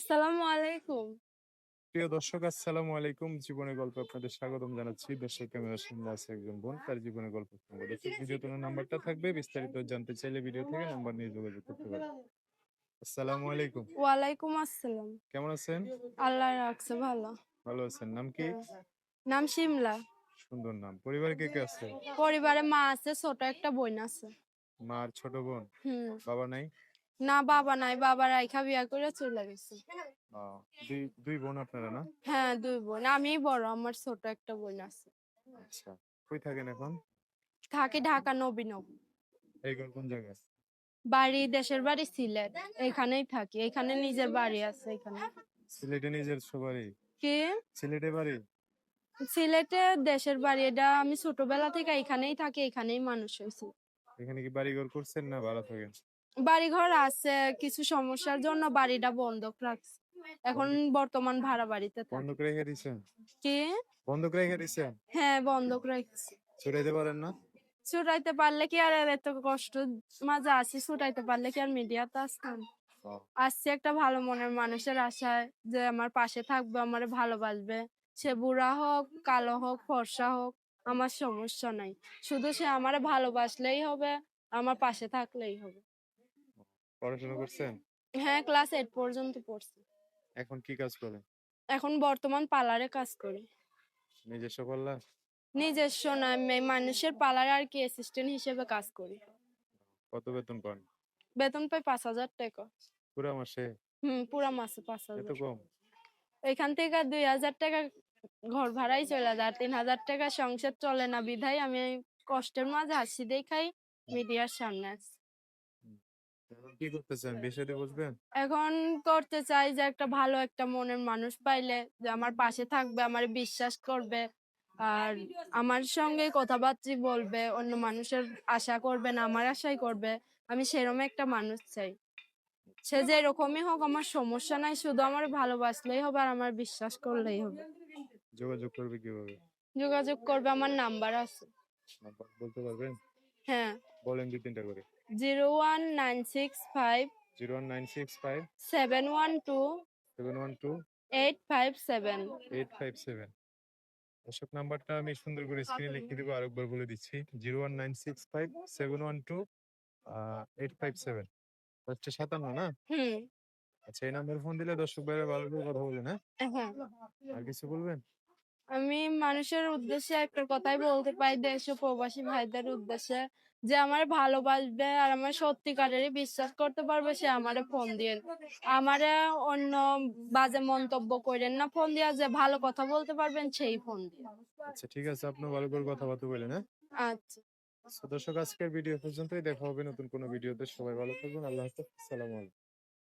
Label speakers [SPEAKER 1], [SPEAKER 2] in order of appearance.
[SPEAKER 1] আসসালামু আলাইকুম।
[SPEAKER 2] প্রিয় দর্শক আসসালামু আলাইকুম। জীবনের গল্প আপনাদের স্বাগতম জানাচ্ছি। দর্শক ক্যামেরার সামনে আছে একজন বোন তার জীবনের গল্প নাম্বারটা থাকবে বিস্তারিত জানতে চাইলে ভিডিও থেকে নাম্বার নিয়ে যোগাযোগ করতে পারেন। আসসালামু আলাইকুম।
[SPEAKER 1] ওয়ালাইকুম আসসালাম।
[SPEAKER 2] কেমন আছেন?
[SPEAKER 1] আল্লাহ রাখছে ভালো।
[SPEAKER 2] ভালো আছেন। নাম কি?
[SPEAKER 1] নাম শিমলা।
[SPEAKER 2] সুন্দর নাম। পরিবারে কে কে আছে?
[SPEAKER 1] পরিবারে মা আছে ছোট একটা বোন আছে।
[SPEAKER 2] মা আর ছোট বোন?
[SPEAKER 1] হুম।
[SPEAKER 2] বাবা নাই?
[SPEAKER 1] না বাবা নাই। বাবা রাইখা বিয়া করে চলে গেছে।
[SPEAKER 2] দুই দুই বোন আপনারা না?
[SPEAKER 1] হ্যাঁ দুই বোন। আমি বড় আমার ছোট একটা বোন আছে।
[SPEAKER 2] আচ্ছা কই থাকেন এখন?
[SPEAKER 1] থাকি ঢাকা নবীনব
[SPEAKER 2] এই কোন জায়গায়
[SPEAKER 1] বাড়ি দেশের বাড়ি সিলেট। এখানেই থাকি। এখানে নিজের বাড়ি আছে এখানে।
[SPEAKER 2] সিলেটে নিজের সবারই
[SPEAKER 1] কি?
[SPEAKER 2] সিলেটে বাড়ি?
[SPEAKER 1] সিলেটে দেশের বাড়ি এটা আমি ছোটবেলা থেকে এখানেই থাকি এখানেই মানুষ হয়েছি।
[SPEAKER 2] এখানে কি বাড়ি ঘর করছেন না ভাড়া থাকেন?
[SPEAKER 1] বাড়ি ঘর আছে কিছু সমস্যার জন্য বাড়িটা বন্ধক রাখছে। এখন বর্তমান ভাড়া বাড়িতে থাকি।
[SPEAKER 2] বন্ধক রেখে দিছেন?
[SPEAKER 1] কি?
[SPEAKER 2] বন্ধক রেখে দিছেন?
[SPEAKER 1] হ্যাঁ বন্ধক রাখছি।
[SPEAKER 2] ছুটাইতে পারেন না?
[SPEAKER 1] ছুটাইতে পারলে কি আর এত কষ্ট? মাঝে আসি ছুটাইতে পারলে কি আর মিডিয়াতে আসতাম
[SPEAKER 2] ও,
[SPEAKER 1] আসছি একটা ভালো মনের মানুষের আশায় যে আমার পাশে থাকবে আমার ভালোবাসবে। সে বুড়া হোক কালো হোক ফর্সা হোক আমার সমস্যা নাই। শুধু সে আমারে ভালোবাসলেই হবে আমার পাশে থাকলেই হবে।
[SPEAKER 2] পড়াশোনা করছেন?
[SPEAKER 1] হ্যাঁ ক্লাস এইট পর্যন্ত পড়ছি।
[SPEAKER 2] এখন কি কাজ করেন
[SPEAKER 1] এখন বর্তমান পার্লারে কাজ করি।
[SPEAKER 2] নিজস্ব পাল্লা
[SPEAKER 1] নিজস্ব না আমি মানুষের পার্লারে আর কি অ্যাসিস্ট্যান্ট হিসেবে কাজ করি।
[SPEAKER 2] কত বেতন পান?
[SPEAKER 1] বেতন পাই পাঁচ হাজার টাকা।
[SPEAKER 2] পুরা মাসে?
[SPEAKER 1] হুম পুরা মাসে পাঁচ
[SPEAKER 2] এত কম?
[SPEAKER 1] এখান থেকে দুই হাজার টাকা ঘর ভাড়াই চলে যায় আর তিন হাজার টাকা সংসার চলে না। বিধায় আমি কষ্টের মাঝে হাসি দেখাই মিডিয়ার সামনে আছি।
[SPEAKER 2] এখন কি
[SPEAKER 1] এখন করতে চাই যে একটা ভালো একটা মনের মানুষ পাইলে যে আমার পাশে থাকবে আমার বিশ্বাস করবে আর আমার সঙ্গে কথাবার্তা বলবে অন্য মানুষের আশা করবে না আমার আশাই করবে আমি সেরকম একটা মানুষ চাই। সে যে এরকমই হোক আমার সমস্যা নাই শুধু আমার ভালোবাসলেই হবে আর আমার বিশ্বাস করলেই হবে।
[SPEAKER 2] যোগাযোগ করবে কীভাবে?
[SPEAKER 1] যোগাযোগ করবে আমার নাম্বার আছে।
[SPEAKER 2] নাম্বার বলতে পারবেন?
[SPEAKER 1] হ্যাঁ।
[SPEAKER 2] বলেন দুই তিনটা করে।
[SPEAKER 1] Zero one nine six five
[SPEAKER 2] zero one nine six five
[SPEAKER 1] seven one two
[SPEAKER 2] seven one two
[SPEAKER 1] eight five seven
[SPEAKER 2] eight five seven. দর্শক নাম্বারটা আমি সুন্দর করে স্ক্রিনে লিখে দিব আরেকবার বলে দিচ্ছি। Zero one nine six five seven one two eight five seven. হচ্ছে সাতান্ন না?
[SPEAKER 1] হুম।
[SPEAKER 2] আচ্ছা এই নাম্বারে ফোন দিলে দর্শক ভাইরা ভালো করে কথা বলবেন হ্যাঁ?
[SPEAKER 1] হ্যাঁ।
[SPEAKER 2] আর কিছু বলবেন?
[SPEAKER 1] আমি মানুষের উদ্দেশ্যে একটা কথাই বলতে পাই দেশ ও প্রবাসী ভাইদের উদ্দেশ্যে। যে আমার ভালোবাসবে আর আমার সত্যিকারেরই বিশ্বাস করতে পারবে সে আমারে ফোন দিয়ে। আমারে অন্য বাজে মন্তব্য করেন না ফোন দিয়া যে ভালো কথা বলতে পারবেন সেই ফোন দিয়ে।
[SPEAKER 2] আচ্ছা ঠিক আছে আপনি ভালো করে কথাবার্তা বলেন হ্যাঁ?
[SPEAKER 1] আচ্ছা।
[SPEAKER 2] So, দর্শক আজকের ভিডিও পর্যন্তই। দেখা হবে নতুন কোনো ভিডিওতে। সবাই ভালো থাকবেন। আল্লাহ হাফেজ। আসসালামু আলাইকুম।